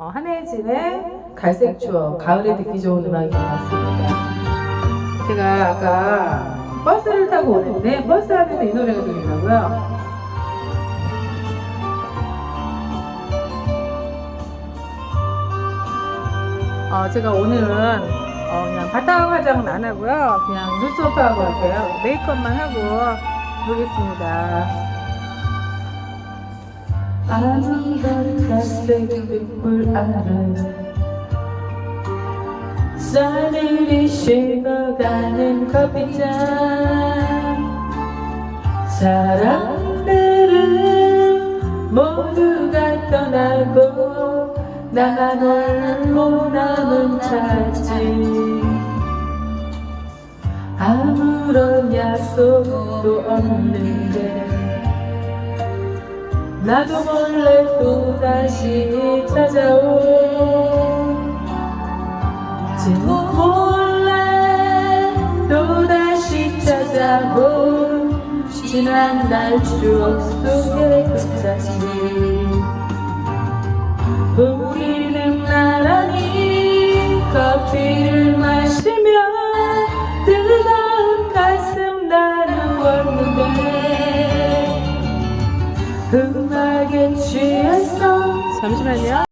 어, 한혜진의 갈색 추억 가을에 듣기 좋은 음악인 것 같습니다. 제가 아까 버스를 타고 오는데 버스 안에서 이 노래가 들리더라고요. 어, 제가 오늘은 어, 그냥 바탕 화장은 안 하고요. 그냥 눈썹 하고 할게요. 메이크업만 하고 보겠습니다. 아무런 갈색 빛불 아래 쌀들이 식어가는 커피잔 사람들은 모두가 떠나고 나만 홀로 남은 차지 아무런 약속도 없는데 나도 몰래 또 다시 찾아온 지 몰래 또 다시 찾아온 지난 날 추억 속에 끝자지 우리 잠시만요